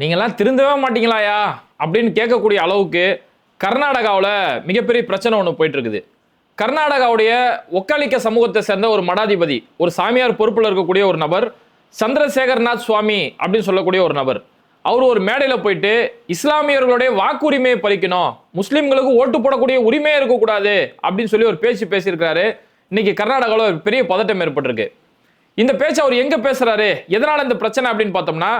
நீங்கெல்லாம் திருந்தவே மாட்டீங்களாயா? அப்படின்னு கேட்கக்கூடிய அளவுக்கு கர்நாடகாவில் மிகப்பெரிய பிரச்சனை ஒன்று போயிட்டு இருக்குது கர்நாடகாவுடைய ஒக்காலிக்க சமூகத்தை சேர்ந்த ஒரு மடாதிபதி ஒரு சாமியார் பொறுப்பில் இருக்கக்கூடிய ஒரு நபர் சந்திரசேகர்நாத் சுவாமி அப்படின்னு சொல்லக்கூடிய ஒரு நபர். அவர் ஒரு மேடையில் போயிட்டு இஸ்லாமியர்களுடைய வாக்குரிமையை பறிக்கணும் முஸ்லீம்களுக்கு ஓட்டு போடக்கூடிய உரிமையே இருக்கக்கூடாது அப்படின்னு சொல்லி ஒரு பேச்சு பேசியிருக்காரு இன்னைக்கு கர்நாடகாவில் ஒரு பெரிய பதட்டம் ஏற்பட்டிருக்கு. இந்த பேச்சு அவர் எங்கே பேசுகிறாரு எதனால் இந்த பிரச்சனை அப்படின்னு பார்த்தோம்னா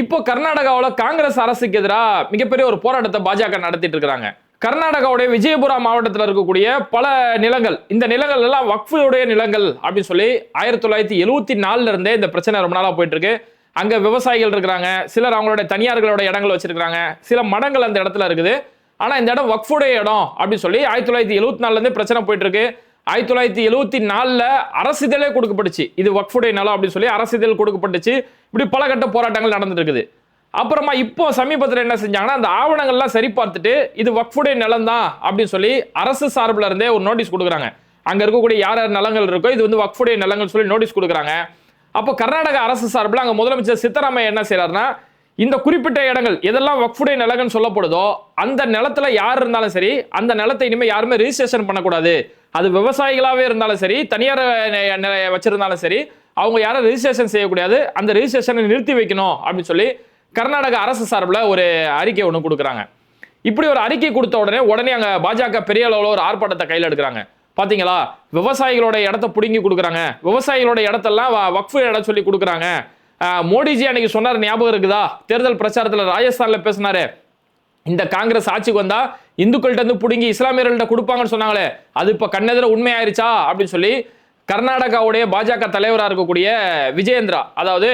இப்போ கர்நாடகாவில் காங்கிரஸ் அரசுக்கு எதிராக மிகப்பெரிய ஒரு போராட்டத்தை பாஜக நடத்திட்டு இருக்கிறாங்க கர்நாடகாவுடைய விஜயபுரா மாவட்டத்தில் இருக்கக்கூடிய பல நிலங்கள் இந்த நிலங்கள் எல்லாம் வக்ஃபுடைய நிலங்கள் அப்படின்னு சொல்லி ஆயிரத்தி தொள்ளாயிரத்தி எழுவத்தி நாலுல இருந்தே இந்த பிரச்சனை ரொம்ப நாளாக போயிட்டு இருக்கு. அங்க விவசாயிகள் இருக்கிறாங்க சிலர் அவங்களுடைய தனியார்களோட இடங்கள் வச்சிருக்கிறாங்க சில மடங்கள் அந்த இடத்துல இருக்குது. ஆனா இந்த இடம் வக்ஃபுடைய இடம் அப்படின்னு சொல்லி ஆயிரத்தி தொள்ளாயிரத்தி எழுவத்தி நாலுல இருந்தே பிரச்சனை போயிட்டு இருக்கு. ஆயிரத்தி தொள்ளாயிரத்தி எழுவத்தி நாலில் அரசிதழே கொடுக்கப்பட்டுச்சு. இது வக்ஃபுடைய நிலம் அப்படின்னு சொல்லி அரசிதழ் கொடுக்கப்பட்டுச்சு. இப்படி பல கட்ட போராட்டங்கள் நடந்துட்டு இருக்குது அப்புறமா இப்போ சமீபத்தில் என்ன செஞ்சாங்கன்னா அந்த ஆவணங்கள்லாம் சரி பார்த்துட்டு இது வக்ஃபுடைய நிலம் தான் அப்படின்னு சொல்லி அரசு சார்பில் இருந்தே ஒரு நோட்டீஸ் கொடுக்குறாங்க. அங்கே இருக்கக்கூடிய யார் யார் நிலங்கள் இருக்கோ இது வந்து வக்ஃபுடைய நிலங்கள் சொல்லி நோட்டீஸ் கொடுக்குறாங்க. அப்போ கர்நாடக அரசு சார்பில் அங்கே முதலமைச்சர் சித்தராமையா என்ன செய்கிறாருன்னா இந்த குறிப்பிட்ட இடங்கள் எதெல்லாம் வக்ஃபுடைய நிலங்கள்னு சொல்லப்படுதோ அந்த நிலத்துல யார் இருந்தாலும் சரி அந்த நிலத்தை இனிமேல் யாருமே ரிஜிஸ்ட்ரேஷன் பண்ணக்கூடாது. அது விவசாயிகளாகவே இருந்தாலும் சரி தனியார் நெ- வச்சிருந்தாலும் சரி அவங்க யாரும் ரிஜிஸ்ட்ரேஷன் செய்யக்கூடாது. அந்த ரிஜிஸ்ட்ரேஷனை நிறுத்தி வைக்கணும் அப்படின்னு சொல்லி கர்நாடக அரசு சார்பில் ஒரு அறிக்கை ஒன்று கொடுக்குறாங்க. இப்படி ஒரு அறிக்கை கொடுத்த உடனே உடனே அங்கே பாஜக பெரிய அளவில் ஒரு ஆர்ப்பாட்டத்தை கையில் எடுக்கிறாங்க. பார்த்தீங்களா விவசாயிகளோட இடத்த பிடுங்கி கொடுக்குறாங்க. விவசாயிகளோட இடத்தெல்லாம் வக்ஃபு இடம் சொல்லி கொடுக்குறாங்க. மோடிஜி அன்னைக்கு சொன்னார் ஞாபகம் இருக்குதா? தேர்தல் பிரச்சாரத்தில் ராஜஸ்தானில் பேசினாரு. இந்த காங்கிரஸ் ஆட்சிக்கு வந்தா இந்துக்கள்கிட்ட இருந்து பிடுங்கி இஸ்லாமியர்கள்ட்ட கொடுப்பாங்கன்னு சொன்னாங்களே அது இப்ப கண்ணெதிர உண்மையாயிருச்சா? அப்படின்னு சொல்லி கர்நாடகாவுடைய பாஜக தலைவராக இருக்கக்கூடிய விஜயேந்திரா அதாவது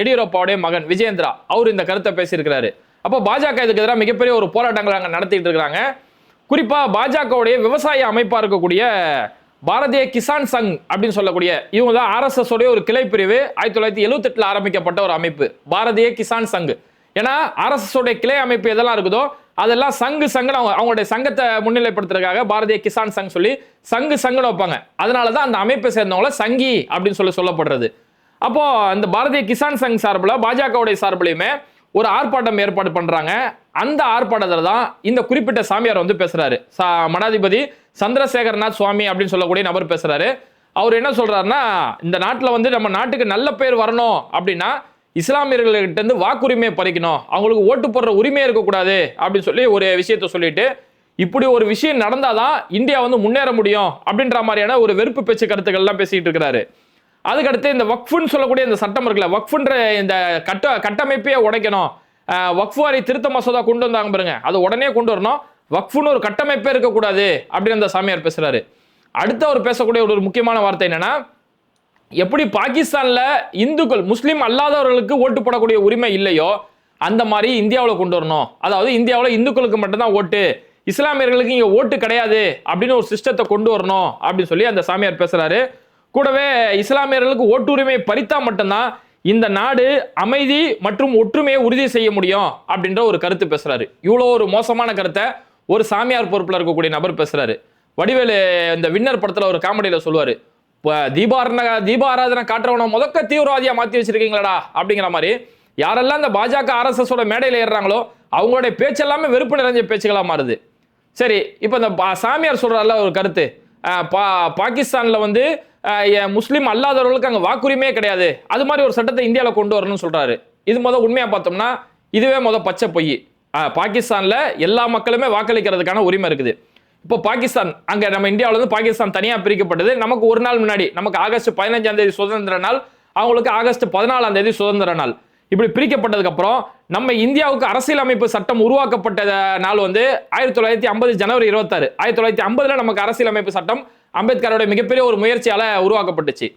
எடியூரப்பாவுடைய மகன் விஜயேந்திரா அவர் இந்த கருத்தை பேசியிருக்கிறாரு. அப்போ பாஜக இதுக்கு எதிராக மிகப்பெரிய ஒரு போராட்டங்கள் அங்கே நடத்திட்டு இருக்கிறாங்க குறிப்பாக பாஜகவுடைய விவசாய அமைப்பாக இருக்கக்கூடிய பாரதிய கிசான் சங் அப்படின்னு சொல்லக்கூடிய இவங்க தான் ஆர்எஸ்எஸ் உடைய ஒரு கிளை பிரிவு ஆயிரத்தி தொள்ளாயிரத்தி எழுவத்தெட்டில் ஆரம்பிக்கப்பட்ட ஒரு அமைப்பு பாரதிய கிசான் சங். ஏன்னா ஆர்எஸ்எஸ் கிளை அமைப்பு எதெல்லாம் இருக்குதோ அதெல்லாம் சங்கு சங்குன்னு அவங்க அவங்களுடைய சங்கத்தை முன்னிலைப்படுத்துறதுக்காக பாரதிய கிசான் சங் சொல்லி சங்கு சங்குன்னு வைப்பாங்க. அதனால தான் அந்த அமைப்பை சேர்ந்தவங்கள சங்கி அப்படின்னு சொல்லி சொல்லப்படுறது. அப்போ அந்த பாரதிய கிசான் சங் சார்பில் பாஜகவுடைய சார்பிலையுமே ஒரு ஆர்ப்பாட்டம் ஏற்பாடு பண்ணுறாங்க அந்த ஆர்ப்பாட்டத்தில் தான் இந்த குறிப்பிட்ட சாமியார் வந்து பேசுகிறாரு சா மடாதிபதி சந்திரசேகரநாத் சுவாமி அப்படின்னு சொல்லக்கூடிய நபர் பேசுகிறாரு அவர் என்ன சொல்கிறாருன்னா இந்த நாட்டில் வந்து நம்ம நாட்டுக்கு நல்ல பேர் வரணும் அப்படின்னா இஸ்லாமியர்கள்கிட்ட இருந்து வாக்குரிமையை பறிக்கணும். அவங்களுக்கு ஓட்டு போடுற உரிமையே இருக்கக்கூடாது அப்படின்னு சொல்லி ஒரு விஷயத்த சொல்லிட்டு இப்படி ஒரு விஷயம் நடந்தாதான் இந்தியா வந்து முன்னேற முடியும் அப்படின்ற மாதிரியான ஒரு வெறுப்பு பேச்சு கருத்துக்கள்லாம் பேசிட்டு இருக்கிறாரு. அதுக்கடுத்து இந்த வக்ஃபுன்னு சொல்லக்கூடிய இந்த சட்டம் இருக்குல்ல வக்ஃபுன்ற இந்த கட்ட கட்டமைப்பையே உடைக்கணும். வக்ஃபுவாரி வக்ஃபு வாரி திருத்த மசோதா கொண்டு வந்தாங்க பாருங்க அது உடனே கொண்டு வரணும். வக்ஃபுன்னு ஒரு கட்டமைப்பே இருக்கக்கூடாது அப்படின்னு அந்த சாமியார் பேசுறாரு. அடுத்த அவர் பேசக்கூடிய ஒரு முக்கியமான வார்த்தை என்னன்னா எப்படி பாகிஸ்தான்ல இந்துக்கள் முஸ்லீம் அல்லாதவர்களுக்கு ஓட்டு போடக்கூடிய உரிமை இல்லையோ அந்த மாதிரி இந்தியாவில் கொண்டு வரணும். அதாவது இந்தியாவில் இந்துக்களுக்கு மட்டும்தான் ஓட்டு இஸ்லாமியர்களுக்கு இங்கே ஓட்டு கிடையாது அப்படின்னு ஒரு சிஸ்டத்தை கொண்டு வரணும் அப்படின்னு சொல்லி அந்த சாமியார் பேசுறாரு. கூடவே இஸ்லாமியர்களுக்கு ஓட்டுரிமை பறித்தா மட்டும்தான் இந்த நாடு அமைதி மற்றும் ஒற்றுமையை உறுதி செய்ய முடியும் அப்படின்ற ஒரு கருத்து பேசுறாரு. இவ்வளோ ஒரு மோசமான கருத்தை ஒரு சாமியார் பொறுப்பில் இருக்கக்கூடிய நபர் பேசுறாரு. வடிவேலு இந்த வின்னர் படத்தில் ஒரு காமெடியில் சொல்லுவாரு. தீபாரண தீபாராதனை காட்டுறவனை முதக்க தீவிரவாதியா மாத்தி வச்சிருக்கீங்களடா அப்படிங்கிற மாதிரி யாரெல்லாம் இந்த பாஜக ஆர்எஸ்எஸோட மேடையில் ஏறுறாங்களோ அவங்களுடைய பேச்சு எல்லாமே வெறுப்பு நிறைஞ்ச பேச்சுகளாக மாறுது. சரி இப்போ இந்த பா- சாமியார் சொல்றாருல ஒரு கருத்து. பா பாகிஸ்தானில் வந்து முஸ்லீம் அல்லாதவர்களுக்கு அங்கே வாக்குரிமையே கிடையாது. அது மாதிரி ஒரு சட்டத்தை இந்தியாவில் கொண்டு வரணும்னு சொல்கிறாரு இது மொதல் உண்மையாக பார்த்தோம்னா இதுவே மொதல் பச்சை பொய். பாகிஸ்தானில் எல்லா மக்களுமே வாக்களிக்கிறதுக்கான உரிமை இருக்குது. இப்போ பாகிஸ்தான் அங்கே நம்ம இந்தியாவிலேருந்து பாகிஸ்தான் தனியாக பிரிக்கப்பட்டது. நமக்கு ஒரு நாள் முன்னாடி நமக்கு ஆகஸ்ட் பதினஞ்சாம் தேதி சுதந்திர நாள் அவங்களுக்கு ஆகஸ்ட் பதினாலாம் தேதி சுதந்திர நாள். இப்படி பிரிக்கப்பட்டதுக்கப்புறம் நம்ம இந்தியாவுக்கு அரசியலமைப்பு சட்டம் உருவாக்கப்பட்ட நாள் வந்து ஆயிரத்தி தொள்ளாயிரத்தி ஐம்பது ஜனவரி இருபத்தாறு. ஆயிரத்தி தொள்ளாயிரத்தி ஐம்பதுல நமக்கு அரசியலமைப்பு சட்டம் அம்பேத்கரோட மிகப்பெரிய ஒரு முயற்சியால் உருவாக்கப்பட்டுச்சு.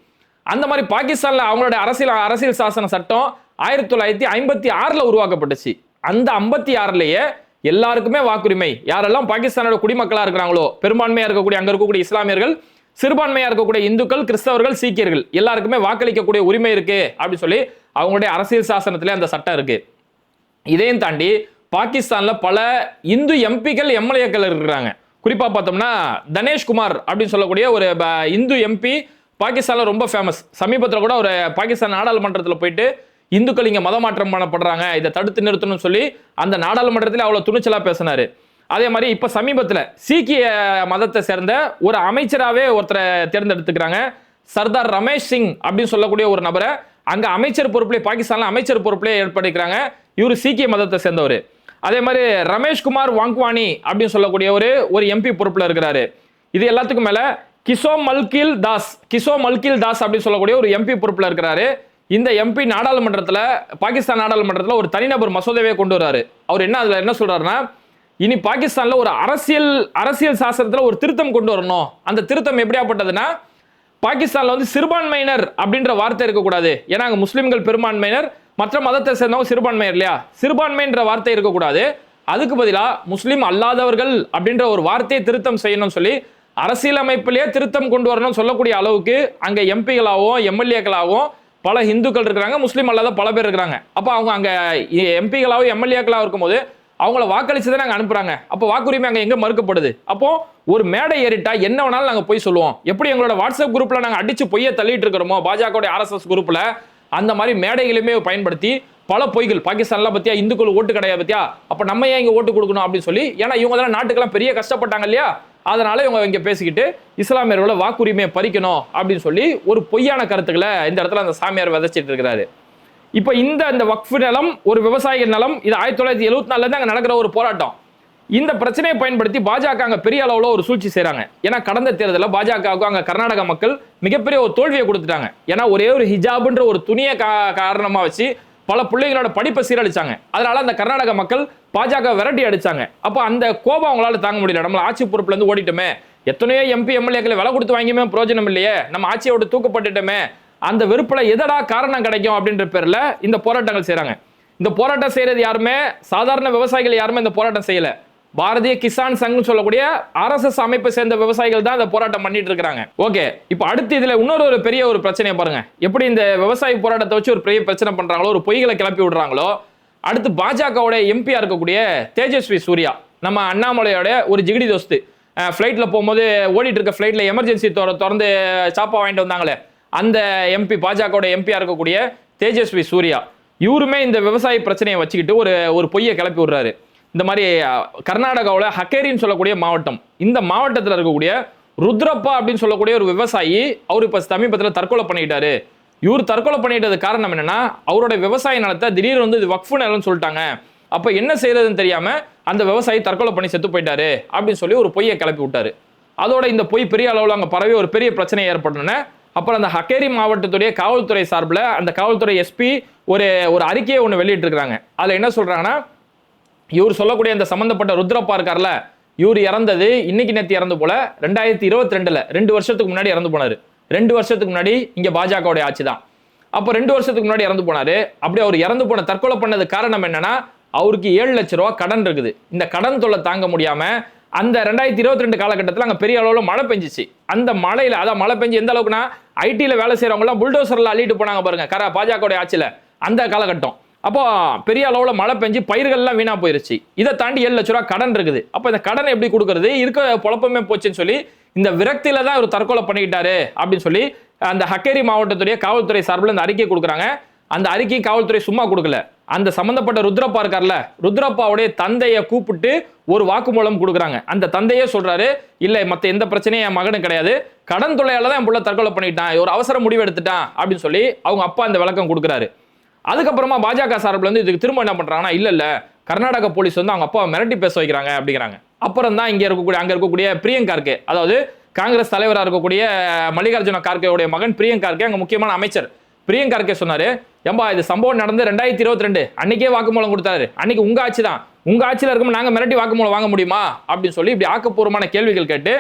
அந்த மாதிரி பாகிஸ்தானில் அவங்களோட அரசியல் அரசியல் சாசன சட்டம் ஆயிரத்தி தொள்ளாயிரத்தி ஐம்பத்தி ஆறில் உருவாக்கப்பட்டுச்சு. அந்த ஐம்பத்தி ஆறுலேயே எல்லாருக்குமே வாக்குரிமை. யாரெல்லாம் பாகிஸ்தானோட குடிமக்களாக இருக்கிறாங்களோ பெரும்பான்மையாக இருக்கக்கூடிய அங்கே இருக்கக்கூடிய இஸ்லாமியர்கள் சிறுபான்மையாக இருக்கக்கூடிய இந்துக்கள் கிறிஸ்தவர்கள் சீக்கியர்கள் எல்லாருக்குமே வாக்களிக்கக்கூடிய உரிமை இருக்கு அப்படின்னு சொல்லி அவங்களுடைய அரசியல் சாசனத்திலே அந்த சட்டம் இருக்கு. இதையும் தாண்டி பாகிஸ்தான்ல பல இந்து எம்பிக்கள் எம்எல்ஏக்கள் இருக்கிறாங்க. குறிப்பா பார்த்தோம்னா தனேஷ் குமார் அப்படின்னு சொல்லக்கூடிய ஒரு ப- இந்து எம்பி பாகிஸ்தான்ல ரொம்ப ஃபேமஸ் சமீபத்தில் கூட ஒரு பாகிஸ்தான் நாடாளுமன்றத்தில் போயிட்டு இந்துக்கள் இங்கே மதமாற்றம் பண்ணப்படுறாங்க. இதை தடுத்து நிறுத்தணும்னு சொல்லி அந்த நாடாளுமன்றத்தில் அவ்வளோ துணிச்சலாக பேசினாரு. அதே மாதிரி இப்போ சமீபத்தில் சீக்கிய மதத்தை சேர்ந்த ஒரு அமைச்சராகவே ஒருத்தரை தேர்ந்தெடுத்துக்கிறாங்க. சர்தார் ரமேஷ் சிங் அப்படின்னு சொல்லக்கூடிய ஒரு நபரை அங்கே அமைச்சர் பொறுப்புல பாகிஸ்தானில் அமைச்சர் பொறுப்புலேயே ஏற்படுத்திக்கிறாங்க. இவர் சீக்கிய மதத்தை சேர்ந்தவர். அதே மாதிரி ரமேஷ்குமார் வாங்குவானி அப்படின்னு சொல்லக்கூடிய ஒரு ஒரு எம்பி பொறுப்பில் இருக்கிறாரு. இது எல்லாத்துக்கும் மேலே கிசோ மல்கில் தாஸ் கிசோ மல்கில் தாஸ் அப்படின்னு சொல்லக்கூடிய ஒரு எம்பி பொறுப்பில் இருக்கிறாரு. இந்த எம்பி நாடாளுமன்றத்தில் பாகிஸ்தான் நாடாளுமன்றத்தில் ஒரு தனிநபர் மசோதாவே கொண்டு வராரு. அவர் என்ன அதில் என்ன சொல்கிறாருன்னா இனி பாகிஸ்தானில் ஒரு அரசியல் அரசியல் சாஸ்திரத்தில் ஒரு திருத்தம் கொண்டு வரணும். அந்த திருத்தம் எப்படியாப்பட்டதுன்னா பாகிஸ்தானில் வந்து சிறுபான்மையினர் அப்படின்ற வார்த்தை இருக்கக்கூடாது. ஏன்னா அங்கே முஸ்லீம்கள் பெரும்பான்மையினர் மற்ற மதத்தை சேர்ந்தவங்க சிறுபான்மையர் இல்லையா? சிறுபான்மைன்ற வார்த்தை இருக்கக்கூடாது. அதுக்கு பதிலாக முஸ்லீம் அல்லாதவர்கள் அப்படின்ற ஒரு வார்த்தையை திருத்தம் செய்யணும்னு சொல்லி அரசியலமைப்பிலேயே திருத்தம் கொண்டு வரணும்னு சொல்லக்கூடிய அளவுக்கு அங்கே எம்பிகளாகவும் எம்எல்ஏக்களாகவும் பல இந்துக்கள் இருக்கிறாங்க முஸ்லீம் அல்லாத பல பேர் இருக்கிறாங்க. அப்போ அவங்க அங்கே எம்பிகளாகவும் எம்எல்ஏக்களாக இருக்கும்போது அவங்கள வாக்களிச்சு தான் நாங்கள் அனுப்புகிறாங்க அப்போ வாக்குரிமை அங்கே எங்கே மறுக்கப்படுது? அப்போ ஒரு மேடை ஏறிட்டா என்ன வேணாலும் நாங்கள் போய் சொல்லுவோம். எப்படி எங்களோட வாட்ஸ்அப் குரூப்பில் நாங்கள் அடிச்சு பொய்யை தள்ளிட்டு இருக்கிறோமோ பாஜகவுடைய ஆர்எஸ்எஸ் குரூப்பில் அந்த மாதிரி மேடைகளையுமே பயன்படுத்தி பல பொய்கள் பாகிஸ்தான்லாம் பற்றியா இந்துக்கள் ஓட்டு கிடையாது பத்தியா? அப்போ நம்ம ஏன் இங்கே ஓட்டு கொடுக்கணும் அப்படின்னு சொல்லி ஏன்னா இவங்க தான் நாட்டுக்கெல்லாம் பெரிய கஷ்டப்பட்டாங்க இல்லையா? அதனால இவங்க இங்கே பேசிக்கிட்டு இஸ்லாமியர்களை வாக்குரிமையை பறிக்கணும் அப்படின்னு சொல்லி ஒரு பொய்யான கருத்துக்களை இந்த இடத்துல அந்த சாமியார் விதைச்சிட்டு இருக்கிறாரு. இப்போ இந்த இந்த வக்ஃபு நிலம் ஒரு விவசாயிகள் நிலம் இது ஆயிரத்தி தொள்ளாயிரத்தி எழுபத்தி நாலுலேருந்து அங்கே நடக்கிற ஒரு போராட்டம். இந்த பிரச்சனையை பயன்படுத்தி பாஜக அங்கே பெரிய அளவில் ஒரு சூழ்ச்சி செய்கிறாங்க ஏன்னா கடந்த தேர்தலில் பாஜகவுக்கு அங்கே கர்நாடக மக்கள் மிகப்பெரிய ஒரு தோல்வியை கொடுத்துட்டாங்க. ஏன்னா ஒரே ஒரு ஹிஜாபுன்ற ஒரு துணியை கா- காரணமாக வச்சு பல பிள்ளைங்களோட படிப்பை சீரழிச்சாங்க. அதனால அந்த கர்நாடக மக்கள் பாஜக விரட்டி அடிச்சாங்க. அப்போ அந்த கோபம் அவங்களால தாங்க முடியல. நம்மள ஆட்சி பொறுப்புல இருந்து ஓடிட்டோமே. எத்தனையோ எம்பி எம்எல்ஏக்களை விலை கொடுத்து வாங்கியுமே பிரயோஜனம் இல்லையே. நம்ம ஆட்சியோட தூக்கப்பட்டுட்டோமே. அந்த வெறுப்புல எதடா காரணம் கிடைக்கும் அப்படின்ற பேர்ல இந்த போராட்டங்கள் செய்கிறாங்க இந்த போராட்டம் செய்யறது யாருமே? சாதாரண விவசாயிகள் யாருமே இந்த போராட்டம் செய்யலை. பாரதிய கிசான் சங்கம் சொல்லக்கூடிய ஆர்எஸ்எஸ் அமைப்பை சேர்ந்த விவசாயிகள் தான் இந்த போராட்டம் பண்ணிட்டு இருக்காங்க ஓகே இப்போ அடுத்து இதுல இன்னொரு ஒரு பெரிய ஒரு பிரச்சனையை பாருங்க. எப்படி இந்த விவசாய போராட்டத்தை வச்சு ஒரு பெரிய பிரச்சனை பண்றாங்களோ ஒரு பொய்களை கிளப்பி விடுறாங்களோ அடுத்து பாஜகவோட எம்பியா இருக்கக்கூடிய தேஜஸ்வி சூர்யா நம்ம அண்ணாமலையோட ஒரு ஜிகிடி தோஸ்து. ஃப்ளைட்டில் போகும்போது ஓடிட்டு இருக்க ஃப்ளைட்டில் எமர்ஜென்சி திறந்து சாப்பா வாங்கிட்டு வந்தாங்களே. அந்த எம்பி பாஜகவோட எம்பியா இருக்கக்கூடிய தேஜஸ்வி சூர்யா இவருமே இந்த விவசாய பிரச்சனையை வச்சுக்கிட்டு ஒரு ஒரு பொய்யை கிளப்பி விடுறாரு. இந்த மாதிரி கர்நாடகாவில் ஹக்கேரின்னு சொல்லக்கூடிய மாவட்டம். இந்த மாவட்டத்தில் இருக்கக்கூடிய ருத்ரப்பா அப்படின்னு சொல்லக்கூடிய ஒரு விவசாயி அவர் இப்போ சமீபத்தில் தற்கொலை பண்ணிட்டாரு. இவர் தற்கொலை பண்ணிட்டது காரணம் என்னன்னா அவரோட விவசாய நிலத்தை திடீர்னு வந்து இது வக்ஃபு நிலம்னு சொல்லிட்டாங்க. அப்போ என்ன செய்யறதுன்னு தெரியாம அந்த விவசாயி தற்கொலை பண்ணி செத்து போயிட்டாரு அப்படின்னு சொல்லி ஒரு பொய்யை கிளப்பி விட்டாரு. அதோட இந்த பொய் பெரிய அளவில் அங்கே பரவி ஒரு பெரிய பிரச்சனை ஏற்பட்டோன்னே அப்புறம் அந்த ஹக்கேரி மாவட்டத்துடைய காவல்துறை சார்பில் அந்த காவல்துறை எஸ்பி ஒரு ஒரு அறிக்கையை ஒன்று வெளியிட்டிருக்கிறாங்க. அதில் என்ன சொல்கிறாங்கன்னா இவர் சொல்லக்கூடிய அந்த சம்மந்தப்பட்ட ருத்ரப்பா இருக்கார்ல இவர் இறந்தது இன்னைக்கு நேற்று இறந்து போல ரெண்டாயிரத்தி இருபத்தி ரெண்டுல ரெண்டு வருஷத்துக்கு முன்னாடி இறந்து போனாரு. ரெண்டு வருஷத்துக்கு முன்னாடி இங்கே பாஜகவுடைய ஆட்சி தான். அப்போ ரெண்டு வருஷத்துக்கு முன்னாடி இறந்து போனாரு. அப்படி அவர் இறந்து போன தற்கொலை பண்ணது காரணம் என்னன்னா அவருக்கு ஏழு லட்ச ரூபா கடன் இருக்குது. இந்த கடன் தொல்லை தாங்க முடியாம அந்த ரெண்டாயிரத்தி இருபத்தி ரெண்டு காலகட்டத்தில் அங்கே பெரிய அளவில் மழை பெஞ்சிச்சு. அந்த மழையில் அதான் மழை பெஞ்சு எந்த அளவுக்குன்னா ஐடியில் வேலை செய்கிறவங்களாம் புல்டோசரில் அள்ளிட்டு போனாங்க பாருங்க கரா பாஜகவுடைய ஆட்சியில். அந்த காலகட்டம். அப்போ பெரிய அளவில் மழை பெஞ்சு பயிர்கள்லாம் வீணாக போயிருச்சு. இதை தாண்டி ஏழு லட்ச ரூபா கடன் இருக்குது. அப்போ இந்த கடன் எப்படி கொடுக்கறது? இருக்க குழப்பமே போச்சுன்னு சொல்லி இந்த விரக்தியில தான் இவர் தற்கொலை பண்ணிக்கிட்டாரு அப்படின்னு சொல்லி அந்த ஹக்கேரி மாவட்டத்துடைய காவல்துறை சார்பில் இந்த அறிக்கை கொடுக்குறாங்க. அந்த அறிக்கை காவல்துறை சும்மா கொடுக்கல. அந்த சம்மந்தப்பட்ட ருத்ரப்பா இருக்கார்ல ருத்ரப்பாவுடைய தந்தையை கூப்பிட்டு ஒரு வாக்குமூலம் கொடுக்குறாங்க. அந்த தந்தையே சொல்றாரு இல்லை மற்ற எந்த பிரச்சனையும் என் மகனும் கிடையாது. கடன் தொல்லையால தான் என் பிள்ளை தற்கொலை பண்ணிட்டான். ஒரு அவசர முடிவு எடுத்துட்டான். அப்படின்னு சொல்லி அவங்க அப்பா அந்த விளக்கம் கொடுக்குறாரு. அதுக்கப்புறமா பாஜக சார்பில் வந்து இதுக்கு திரும்ப என்ன பண்ணுறாங்கன்னா இல்லை இல்லை கர்நாடக போலீஸ் வந்து அவங்க அப்பாவை மிரட்டி பேச வைக்கிறாங்க அப்படிங்கிறாங்க. அப்புறம் தான் இங்கே இருக்கக்கூடிய அங்கே இருக்கக்கூடிய பிரியங்கா அதாவது காங்கிரஸ் தலைவராக இருக்கக்கூடிய மல்லிகார்ஜுன கார்கேவுடைய மகன் பிரியங்கா அங்கே முக்கியமான அமைச்சர். பிரியங்கா சொன்னார் சொன்னாரு ஏம்பா இது சம்பவம் நடந்து ரெண்டாயிரத்தி இருபத்தி ரெண்டு அன்னைக்கே வாக்குமூலம் கொடுத்தாரு. அன்னைக்கு உங்க ஆட்சி தான். உங்க ஆட்சியில் இருக்கும்போது நாங்கள் மிரட்டி வாக்குமூலம் வாங்க முடியுமா? அப்படின்னு சொல்லி இப்படி ஆக்கப்பூர்வமான கேள்விகள் கேட்டு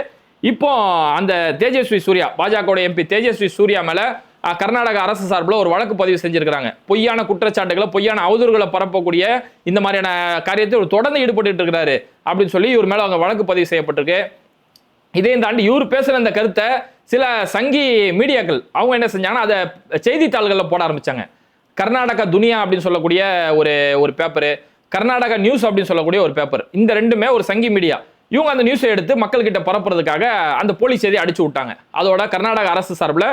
இப்போ அந்த தேஜஸ்வி சூர்யா பாஜகவுடைய எம்பி தேஜஸ்வி சூர்யா மேலே கர்நாடக அரசு சார்பில் ஒரு வழக்கு பதிவு செஞ்சுருக்கிறாங்க. பொய்யான குற்றச்சாட்டுகளை பொய்யான அவதூறுகளை பரப்பக்கூடிய இந்த மாதிரியான காரியத்தை தொடர்ந்து ஈடுபட்டு இருக்கிறாரு அப்படின்னு சொல்லி இவர் மேலே அவங்க வழக்கு பதிவு செய்யப்பட்டிருக்கு. இதையும் தாண்டி இவர் பேசுகிற இந்த கருத்தை சில சங்கி மீடியாக்கள் அவங்க என்ன செஞ்சாங்கன்னா அதை செய்தித்தாள்களில் போட ஆரம்பிச்சாங்க. கர்நாடகா துனியா அப்படின்னு சொல்லக்கூடிய ஒரு ஒரு பேப்பரு கர்நாடகா நியூஸ் அப்படின்னு சொல்லக்கூடிய ஒரு பேப்பர் இந்த ரெண்டுமே ஒரு சங்கி மீடியா. இவங்க அந்த நியூஸை எடுத்து மக்கள்கிட்ட பரப்புறதுக்காக அந்த போலி செய்தி அடிச்சு விட்டாங்க. அதோட கர்நாடக அரசு சார்பில்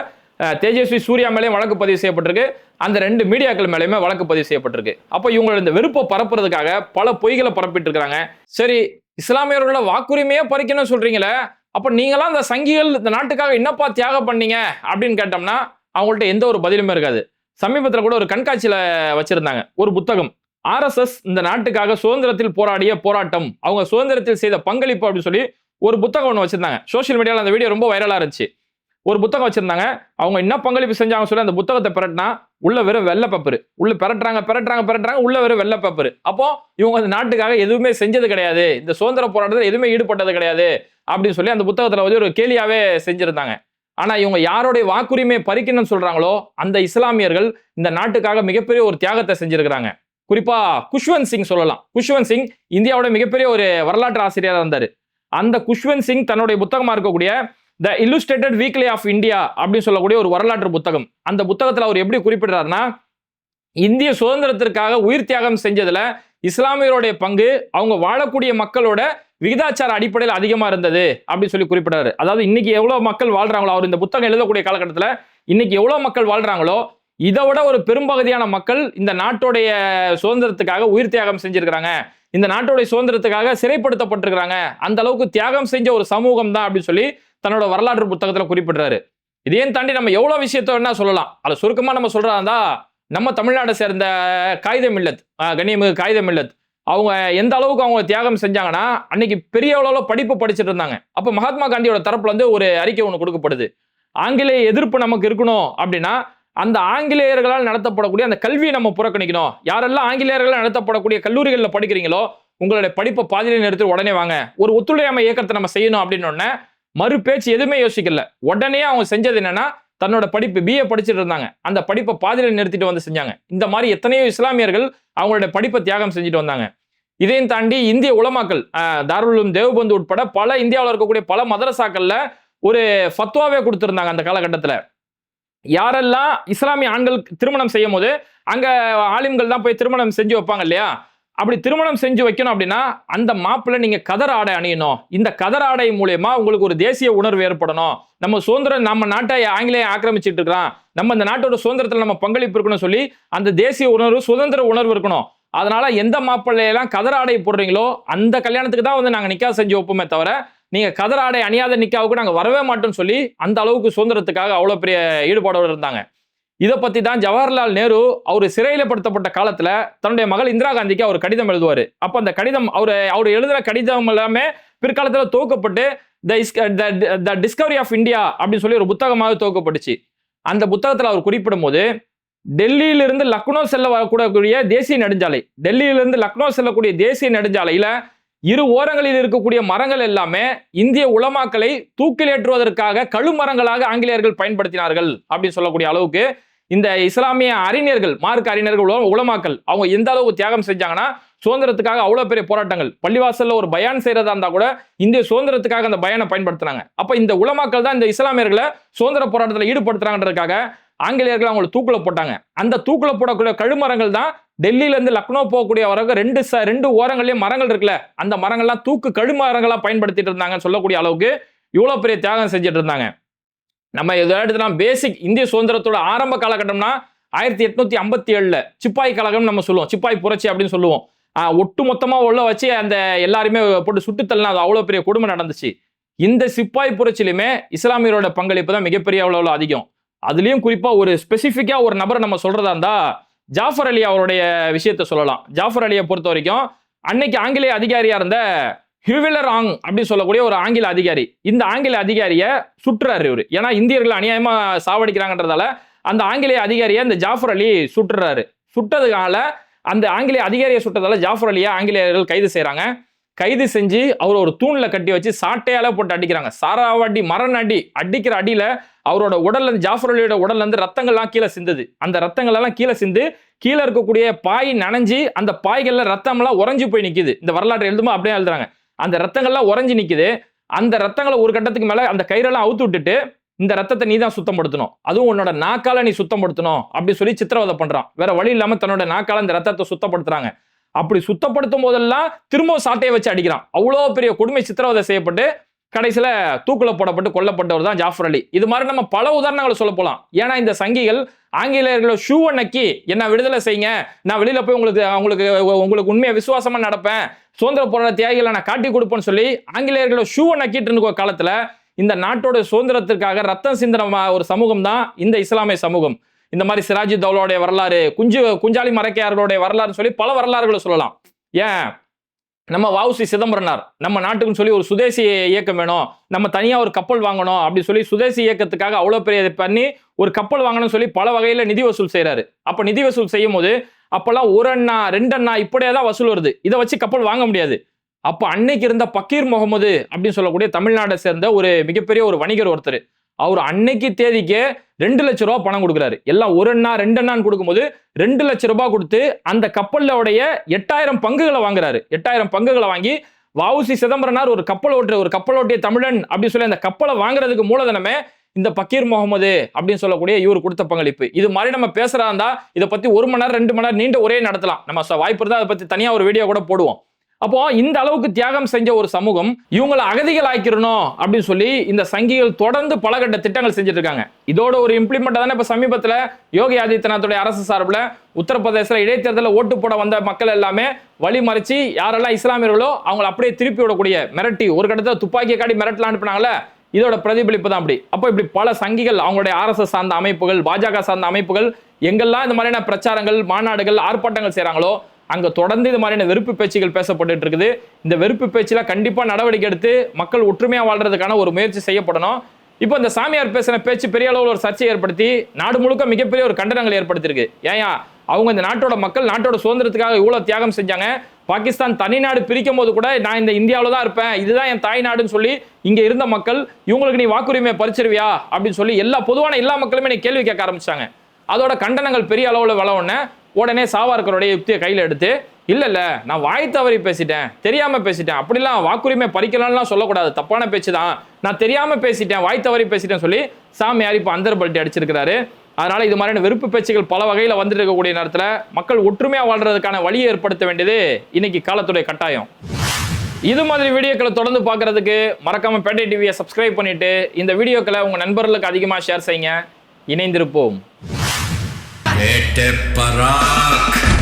தேஜஸ்வி சூர்யா மேலேயும் வழக்கு பதிவு செய்யப்பட்டிருக்கு. அந்த ரெண்டு மீடியாக்கள் மேலேயுமே வழக்கு பதிவு செய்யப்பட்டிருக்கு. அப்போ இவங்களோட இந்த வெறுப்பை பரப்புறதுக்காக பல பொய்களை பரப்பிட்டு இருக்காங்க. சரி இஸ்லாமியர்களோட வாக்குரிமையே பறிக்கணும்னு சொல்றீங்களே அப்ப நீங்களாம் இந்த சங்கிகள் இந்த நாட்டுக்காக என்னப்பா தியாகம் பண்ணீங்க அப்படின்னு கேட்டோம்னா அவங்கள்ட்ட எந்த ஒரு பதிலுமே இருக்காது. சமீபத்தில் கூட ஒரு கண்காட்சியில் வச்சிருந்தாங்க ஒரு புத்தகம். ஆர்எஸ்எஸ் இந்த நாட்டுக்காக சுதந்திரத்தில் போராடிய போராட்டம். அவங்க சுதந்திரத்தில் செய்த பங்களிப்பு அப்படின்னு சொல்லி ஒரு புத்தகம் ஒன்று வச்சிருந்தாங்க. சோஷியல் மீடியாவில் அந்த வீடியோ ரொம்ப வைரலாக இருந்துச்சு. ஒரு புத்தகம் வச்சிருந்தாங்க. அவங்க என்ன பங்களிப்பு செஞ்சாங்க சொல்லி அந்த புத்தகத்தை பிரட்டினா உள்ள வெறும் வெள்ளை பேப்பர். உள்ள பிரட்டுறாங்க பிரட்டுறாங்க பிரட்டுறாங்க உள்ள வெறும் வெள்ளை பேப்பர். அப்போ இவங்க அந்த நாட்டுக்காக எதுவுமே செஞ்சது கிடையாது. இந்த சுதந்திர போராட்டத்தில் எதுவுமே ஈடுபட்டது கிடையாது. அப்படின்னு சொல்லி அந்த புத்தகத்தில் வந்து ஒரு கேலியாவே செஞ்சிருந்தாங்க. ஆனா இவங்க யாருடைய வாக்குரிமை பறிக்கணும்னு சொல்றாங்களோ அந்த இஸ்லாமியர்கள் இந்த நாட்டுக்காக மிகப்பெரிய ஒரு தியாகத்தை செஞ்சிருக்கிறாங்க. குறிப்பா குஷ்வந்த் சிங் சொல்லலாம். குஷ்வந்த் சிங் இந்தியாவோட மிகப்பெரிய ஒரு வரலாற்று ஆசிரியராக இருந்தார். அந்த குஷ்வந்த் சிங் தன்னுடைய புத்தகமாக இருக்கக்கூடிய the illustrated weekly of India அப்படின்னு சொல்லக்கூடிய ஒரு வரலாற்று புத்தகம். அந்த புத்தகத்தில் அவர் எப்படி குறிப்பிடுறாருன்னா இந்திய சுதந்திரத்திற்காக உயிர் தியாகம் செஞ்சதுல இஸ்லாமியருடைய பங்கு அவங்க வாழக்கூடிய மக்களோட விகிதாச்சார அடிப்படையில் அதிகமாக இருந்தது அப்படின்னு சொல்லி குறிப்பிடாரு அதாவது இன்னைக்கு எவ்வளோ மக்கள் வாழ்றாங்களோ அவர் இந்த புத்தகம் எழுதக்கூடிய காலகட்டத்தில் இன்னைக்கு எவ்வளோ மக்கள் வாழ்றாங்களோ இதை விட ஒரு பெரும்பகுதியான மக்கள் இந்த நாட்டுடைய சுதந்திரத்துக்காக உயிர் தியாகம் செஞ்சிருக்கிறாங்க. இந்த நாட்டுடைய சுதந்திரத்துக்காக சிறைப்படுத்தப்பட்டிருக்கிறாங்க. அந்த அளவுக்கு தியாகம் செஞ்ச ஒரு சமூகம் தான் அப்படின்னு சொல்லி தன்னோட வரலாற்று புத்தகத்தில் குறிப்பிடுறாரு. இதையும் தாண்டி நம்ம எவ்வளோ விஷயத்த வேணா சொல்லலாம். அதை சுருக்கமாக நம்ம சொல்கிறதா இருந்தால் நம்ம தமிழ்நாடை சேர்ந்த காகித மில்லத் ஆஹ் கண்ணியமிகு காகித மில்லத் அவங்க எந்த அளவுக்கு அவங்க தியாகம் செஞ்சாங்கன்னா அன்னைக்கு பெரிய அளவில் படிப்பு படிச்சுட்டு இருந்தாங்க. அப்போ மகாத்மா காந்தியோட தரப்புல இருந்து ஒரு அறிக்கை ஒன்று கொடுக்கப்படுது. ஆங்கிலேய எதிர்ப்பு நமக்கு இருக்கணும் அப்படின்னா அந்த ஆங்கிலேயர்களால் நடத்தப்படக்கூடிய அந்த கல்வியை நம்ம புறக்கணிக்கணும். யாரெல்லாம் ஆங்கிலேயர்களால் நடத்தப்படக்கூடிய கல்லூரிகளில் படிக்கிறீங்களோ உங்களுடைய படிப்பை பாதியில நிறுத்தி உடனே வாங்க. ஒரு ஒத்துழையாமை இயக்கத்தை நம்ம செய்யணும் அப்படின்னு மறு பேச்சு எதுவுமே யோசிக்கல. உடனே அவங்க செஞ்சது என்னன்னா தன்னோட படிப்பு பிஏ படிச்சுட்டு இருந்தாங்க. அந்த படிப்பை பாதியில் நிறுத்திட்டு வந்து செஞ்சாங்க. இந்த மாதிரி எத்தனையோ இஸ்லாமியர்கள் அவங்களுடைய படிப்பை தியாகம் செஞ்சுட்டு வந்தாங்க. இதையும் தாண்டி இந்திய உலமாக்கள் தாருலும் தேவ்பந்து தேவபந்து உட்பட பல இந்தியாவில் இருக்கக்கூடிய பல மதரசாக்கள்ல ஒரு ஃபத்வாவே கொடுத்துருந்தாங்க அந்த காலகட்டத்தில். யாரெல்லாம் இஸ்லாமிய ஆண்கள் திருமணம் செய்யும் போது அங்கே ஆலிம்கள் தான் போய் திருமணம் செஞ்சு வைப்பாங்க இல்லையா? அப்படி திருமணம் செஞ்சு வைக்கணும் அப்படின்னா அந்த மாப்பிள்ளை நீங்க கதர் ஆடை அணியணும். இந்த கதர் ஆடை மூலயமா உங்களுக்கு ஒரு தேசிய உணர்வு ஏற்படணும். நம்ம சுதந்திரம் நம்ம நாட்டை ஆங்கிலேயம் ஆக்கிரமிச்சிட்டு இருக்கிறான். நம்ம இந்த நாட்டோட சுதந்திரத்தில் நம்ம பங்களிப்பு இருக்கணும் சொல்லி அந்த தேசிய உணர்வு சுதந்திர உணர்வு இருக்கணும். அதனால எந்த மாப்பிள்ளையெல்லாம் கதர் ஆடை போடுறீங்களோ அந்த கல்யாணத்துக்கு தான் வந்து நாங்கள் நிக்கா செஞ்சு வைப்போமே தவிர நீங்க கதர் ஆடை அணியாத நிக்காவுக்கு நாங்கள் வரவே மாட்டோம்னு சொல்லி அந்த அளவுக்கு சுதந்திரத்துக்காக அவ்வளோ பெரிய ஈடுபாடோடு இருந்தாங்க. இதை பற்றி தான் ஜவஹர்லால் நேரு அவர் சிறையில் படுத்தப்பட்ட காலத்தில் தன்னுடைய மகள் இந்திரா காந்திக்கு அவர் கடிதம் எழுதுவார். அப்போ அந்த கடிதம் அவர் அவர் எழுதுகிற கடிதம் எல்லாமே பிற்காலத்தில் துவக்கப்பட்டு the discovery of uh, India அப்படின்னு சொல்லி ஒரு புத்தகமாக துவக்கப்பட்டுச்சு அந்த புத்தகத்தில் அவர் குறிப்பிடும் போது டெல்லியிலிருந்து லக்னோ செல்ல வரக்கூடக்கூடிய தேசிய நெடுஞ்சாலை டெல்லியிலிருந்து லக்னோ செல்லக்கூடிய தேசிய நெடுஞ்சாலையில் இரு ஓரங்களில் இருக்கக்கூடிய மரங்கள் எல்லாமே இந்திய உலமாக்களை தூக்கிலேற்றுவதற்காக கழுமரங்களாக ஆங்கிலேயர்கள் பயன்படுத்தினார்கள் அப்படின்னு சொல்லக்கூடிய அளவுக்கு இந்த இஸ்லாமிய அறிஞர்கள் மார்க் அறிஞர்கள் உல- அவங்க எந்த அளவு தியாகம் செஞ்சாங்கன்னா சுதந்திரத்துக்காக அவ்வளவு பெரிய போராட்டங்கள். பள்ளிவாசல்ல ஒரு பயான் செய்யறதா இருந்தா கூட இந்திய சுதந்திரத்துக்காக அந்த பயானை பயன்படுத்துனாங்க. அப்ப இந்த உலமாக்கள் தான் இந்த இஸ்லாமியர்களை சுதந்திர போராட்டத்தில் ஈடுபடுத்துறாங்கன்றதுக்காக ஆங்கிலேயர்கள் அவங்களை தூக்குல போட்டாங்க. அந்த தூக்குல போடக்கூடிய கழுமரங்கள் தான் டெல்லியிலேருந்து லக்னோ போகக்கூடிய வரவங்க ரெண்டு ச ரெண்டு ஓரங்கள்லேயும் மரங்கள் இருக்குல்ல அந்த மரங்கள்லாம் தூக்கு கழுமரங்களாக பயன்படுத்திட்டு இருந்தாங்கன்னு சொல்லக்கூடிய அளவுக்கு இவ்வளோ பெரிய தியாகம் செஞ்சுட்டு இருந்தாங்க. நம்ம எதாவது எடுத்துனா பேசிக் இந்திய சுதந்திரத்தோட ஆரம்ப காலகட்டம்னா ஆயிரத்தி எட்நூத்தி ஐம்பத்தி ஏழுல சிப்பாய் கழகம் நம்ம சொல்லுவோம். சிப்பாய் புரட்சி அப்படின்னு சொல்லுவோம். ஒட்டு மொத்தமாக உள்ள வச்சு அந்த எல்லாருமே போட்டு சுட்டு அது அவ்வளோ பெரிய கொடுமை நடந்துச்சு. இந்த சிப்பாய் புரட்சியிலுமே இஸ்லாமியரோட பங்களிப்பு தான் மிகப்பெரிய அளவில் அதிகம். அதுலேயும் குறிப்பாக ஒரு ஸ்பெசிஃபிக்காக ஒரு நபரை நம்ம சொல்கிறதா இருந்தால் ஜாஃபர் அலி அவருடைய விஷயத்தை சொல்லலாம். ஜாஃபர் அலியை பொறுத்த வரைக்கும் அன்னைக்கு ஆங்கிலேய அதிகாரியா இருந்த ஹியூவிலர் ஆங் அப்படின்னு சொல்லக்கூடிய ஒரு ஆங்கில அதிகாரி. இந்த ஆங்கில அதிகாரியை சுட்டுறாரு இவர். ஏன்னா இந்தியர்கள் அநியாயமா சாவடிக்கிறாங்கன்றதால அந்த ஆங்கிலேய அதிகாரியை இந்த ஜாஃபர் அலி சுட்டுறாரு. சுட்டதுனால அந்த ஆங்கிலேய அதிகாரியை சுட்டதால ஜாஃபர் அலியை ஆங்கிலேயர்கள் கைது செய்கிறாங்க கைது செஞ்சு அவர் ஒரு தூணில் கட்டி வச்சு சாட்டையால போட்டு அடிக்கிறாங்க. சாராவடி மரண அடி அடிக்கிற அடியில அவரோட உடல்ல ஜாஃபர் அலியோட உடல்ல இருந்து ரத்தங்கள்லாம் கீழே சிந்துது. அந்த ரத்தங்கள் எல்லாம் கீழே சிந்து கீழே இருக்கக்கூடிய பாய் நனைஞ்சு அந்த பாய்கள்ல ரத்தம்லாம் எல்லாம் உறைஞ்சு போய் நிக்குது. இந்த வரலாற்று எழுதுமா? அப்படியே எழுதுறாங்க. அந்த ரத்தங்கள்லாம் உறைஞ்சு நிக்குது. அந்த ரத்தங்களை ஒரு கட்டத்துக்கு மேல அந்த கயிறெல்லாம் அவுத்து விட்டுட்டு இந்த ரத்தத்தை நீ தான் சுத்தப்படுத்தணும். அதுவும் உன்னோட நாக்கால நீ சுத்தப்படுத்தணும். அப்படி சொல்லி சித்திரவதை பண்றான். வேற வழி இல்லாம தன்னோட நாக்கால இந்த ரத்தத்தை சுத்தப்படுத்துறாங்க. அப்படி சுத்தப்படுத்தும் போதெல்லாம் திரும்ப சாட்டையை வச்சு அடிக்கிறான். அவ்வளோ பெரிய கொடுமை சித்திரவதை செய்யப்பட்டு கடைசியில் தூக்குல போடப்பட்டு கொல்லப்பட்டவர் தான் ஜாஃபர் அலி. இது மாதிரி நம்ம பல உதாரணங்களை சொல்ல போகலாம் ஏன்னா இந்த சங்கிகள் ஆங்கிலேயர்களோட ஷூவை நக்கி என்ன விடுதலை செய்யுங்க நான் வெளியில் போய் உங்களுக்கு உங்களுக்கு உங்களுக்கு உண்மையை விசுவாசமாக நடப்பேன் சுதந்திர போராட்ட தியாகிகளை நான் காட்டி கொடுப்பேன்னு சொல்லி ஆங்கிலேயர்களோட ஷூவை நக்கிட்டு இருந்த காலத்தில் இந்த நாட்டோட சுதந்திரத்திற்காக ரத்தம் சிந்தின ஒரு சமூகம் தான் இந்த இஸ்லாமிய சமூகம். இந்த மாதிரி சிராஜி தௌலாவுடைய வரலாறு குஞ்சு குஞ்சாலி மரக்கையார்களுடைய வரலாறுன்னு சொல்லி பல வரலாறுகளை சொல்லலாம். ஏன்? நம்ம வவுசி சிதம்பரனார் நம்ம நாட்டுக்குன்னு சொல்லி ஒரு சுதேசி இயக்கம் வேணும். நம்ம தனியாக ஒரு கப்பல் வாங்கணும் அப்படின்னு சொல்லி சுதேசி இயக்கத்துக்காக அவ்வளோ பெரிய இது பண்ணி ஒரு கப்பல் வாங்கணும்னு சொல்லி பல வகையில் நிதி வசூல் செய்கிறாரு அப்போ நிதி வசூல் செய்யும் போது அப்போல்லாம் ஒரு அண்ணா ரெண்டு அண்ணா இப்படியே தான் வசூல் வருது. இதை வச்சு கப்பல் வாங்க முடியாது. அப்போ அன்னைக்கு இருந்த பக்கீர் முகமது அப்படின்னு சொல்லக்கூடிய தமிழ்நாட்டை சேர்ந்த ஒரு மிகப்பெரிய ஒரு வணிகர் ஒருத்தர். அவர் அன்னைக்கு தேதிக்கு ரெண்டு லட்ச ரூபா பணம் கொடுக்குறாரு. எல்லாம் ஒரு அண்ணா ரெண்டு அண்ணான்னு கொடுக்கும்போது ரெண்டு லட்ச ரூபாய் கொடுத்து அந்த கப்பலோடைய எட்டாயிரம் பங்குகளை வாங்குறாரு. எட்டாயிரம் பங்குகளை வாங்கி வவுசி சிதம்பரனார் ஒரு கப்பல் ஓட்டுற ஒரு கப்பல் ஓட்டிய தமிழன் அப்படின்னு சொல்லி அந்த கப்பலை வாங்குறதுக்கு மூலதனமே இந்த பக்கீர் முகமது அப்படின்னு சொல்லக்கூடிய இவர் கொடுத்த பங்களிப்பு. இது மாதிரி நம்ம பேசுறதா இருந்தா இதை பத்தி ஒரு மணி நேரம் ரெண்டு மணி நேரம் நீண்ட ஒரே நடத்தலாம். நம்ம வாய்ப்பு இருந்தால் அதை பத்தி தனியா ஒரு வீடியோ கூட போடுவோம். அப்போ இந்த அளவுக்கு தியாகம் செஞ்ச ஒரு சமூகம் இவங்களை அகதிகள் ஆக்கிரணும் அப்படின்னு சொல்லி இந்த சங்கிகள் தொடர்ந்து பலகட்ட திட்டங்கள் செஞ்சுட்டு இருக்காங்க இதோட ஒரு இம்ப்ளிமெண்ட் தானே இப்ப சமீபத்தில் யோகி ஆதித்யநாத்துடைய அரசு சார்பில் உத்தரப்பிரதேசத்தில் இடைத்தேர்தலில் ஓட்டு போட வந்த மக்கள் எல்லாமே வழி மறிச்சு யாரெல்லாம் இஸ்லாமியர்களோ அவங்களை அப்படியே திருப்பி விடக்கூடிய மிரட்டி ஒரு கட்டத்தில் துப்பாக்கியை காட்டி மிரட்டலாம் அனுப்பினாங்களே இதோட பிரதிபலிப்பு தான் அப்படி. அப்போ இப்படி பல சங்கிகள் அவங்களுடைய ஆர்எஸ்எஸ் சார்ந்த அமைப்புகள் பாஜக சார்ந்த அமைப்புகள் எங்கெல்லாம் இந்த மாதிரியான பிரச்சாரங்கள் மாநாடுகள் ஆர்ப்பாட்டங்கள் செய்கிறாங்களோ அங்க தொடர்ந்து இது மாதிரியான வெறுப்பு பேச்சுகள் பேசப்பட்டு இருக்குது. இந்த வெறுப்பு பேச்சுல கண்டிப்பா நடவடிக்கை எடுத்து மக்கள் ஒற்றுமையா வாழ்றதுக்கான ஒரு முயற்சி செய்யப்படணும். இப்போ இந்த சாமியார் பேசின பேச்சு பெரிய அளவில் ஒரு சர்ச்சை ஏற்படுத்தி நாடு முழுக்க மிகப்பெரிய ஒரு கண்டனங்கள் ஏற்படுத்தியிருக்கு. ஏயா அவங்க இந்த நாட்டோட மக்கள் நாட்டோட சுதந்திரத்துக்காக இவ்வளவு தியாகம் செஞ்சாங்க. பாகிஸ்தான் தனிநாடு பிரிக்கும் போது கூட நான் இந்த இந்தியாவில் தான் இருப்பேன். இதுதான் என் தாய் நாடுன்னு சொல்லி இங்க இருந்த மக்கள் இவங்களுக்கு நீ வாக்குரிமையை பறிச்சிருவியா? அப்படின்னு சொல்லி எல்லா பொதுவான எல்லா மக்களுமே நீ கேள்வி கேட்க ஆரம்பிச்சாங்க. அதோட கண்டனங்கள் பெரிய அளவில் வள உடனே உடனே சாவார்கருடைய யுக்தியை கையில் எடுத்து இல்லை இல்லை நான் வாய் தவறி பேசிட்டேன் தெரியாம பேசிட்டேன். அப்படிலாம் வாக்குரிமை பறிக்கலாம்லாம் சொல்லக்கூடாது. தப்பான பேச்சு தான். நான் தெரியாம பேசிட்டேன் வாய் தவறி பேசிட்டேன் சொல்லி சாமியார் இப்போ அந்தர் பல்ட்டி அடிச்சிருக்கிறாரு. அதனால இது மாதிரியான வெறுப்பு பேச்சுகள் பல வகையில் வந்துட்டு இருக்கக்கூடிய நேரத்தில் மக்கள் ஒற்றுமையா வாழ்றதுக்கான வழியை ஏற்படுத்த வேண்டியது இன்னைக்கு காலத்துடைய கட்டாயம். இது மாதிரி வீடியோக்களை தொடர்ந்து பார்க்குறதுக்கு மறக்காம பேட்டை டிவியை சப்ஸ்கிரைப் பண்ணிட்டு இந்த வீடியோக்களை உங்க நண்பர்களுக்கு அதிகமாக ஷேர் செய்யுங்க. இணைந்திருப்போம். ஏட்டே பராக்.